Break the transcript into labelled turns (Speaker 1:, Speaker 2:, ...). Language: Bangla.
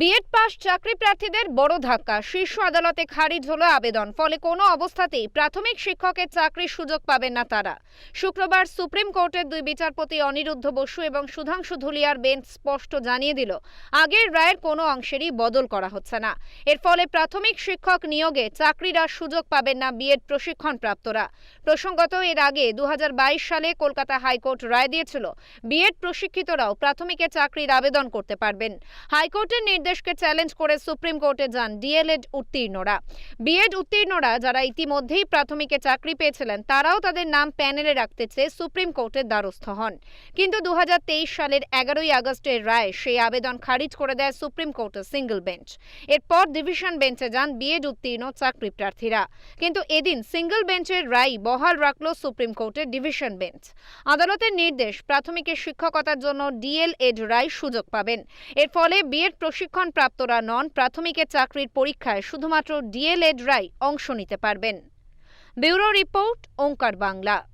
Speaker 1: বিএড পাস চাকরি প্রার্থীদের বড় ধাক্কা। শীর্ষ আদালতে খারিজ হলো আবেদন। ফলে কোনো অবস্থাতেই প্রাথমিক শিক্ষকের চাকরির সুযোগ পাবেন না তারা। শুক্রবার সুপ্রিম কোর্টের দুই বিচারপতি অনিরুদ্ধ বসু এবং সুধাংশু ধুলিয়ার বেঞ্চ স্পষ্ট জানিয়ে দিল, আগের রায়ের কোনো অংশেরই বদল করা হচ্ছে না। এর ফলে প্রাথমিক শিক্ষক নিয়োগে চাকরির সুযোগ পাবেন না বিএড প্রশিক্ষণ প্রাপ্তরা প্রসঙ্গত এর আগে দু হাজার বাইশ সালে কলকাতা হাইকোর্ট রায় দিয়েছিল, বিএড প্রশিক্ষিতরাও প্রাথমিকে চাকরির আবেদন করতে পারবেন। হাইকোর্টের নির্দেশকে চ্যালেঞ্জ করে সুপ্রিম কোর্টে যান ডিএলএড উত্তীর্ণরা। বিএড উত্তীর্ণরা যারা ইতিমধ্যেই প্রাথমিকে চাকরি পেয়েছিলেন, তারাও তাদের নাম প্যানেলে রাখতে চেয়ে সুপ্রিম কোর্টের দ্বারস্থ হন। কিন্তু দু সালের এগারোই আগস্টের রায় সেই আবেদন খারিজ করে দেয় সুপ্রিম কোর্টের সিঙ্গল বেঞ্চ এরপর ডিভিশন বেঞ্চে যান বিএড উত্তীর্ণ চাকরি প্রার্থীরা। কিন্তু এদিন সিঙ্গল বেঞ্চের রায় বহাল রাখল সুপ্রিম কোর্টের ডিভিশন বেঞ্চ আদালতের নির্দেশ, প্রাথমিকের শিক্ষকতার জন্য ডিএলএড রায় সুযোগ পাবেন। এর ফলে বিএড প্রশিক্ষণ প্রাপ্তরা নন প্রাথমিকের চাকরির পরীক্ষায় শুধুমাত্র ডিএলএড রাই অংশ নিতে পারবেন। Bureau report, Omkar Bangla.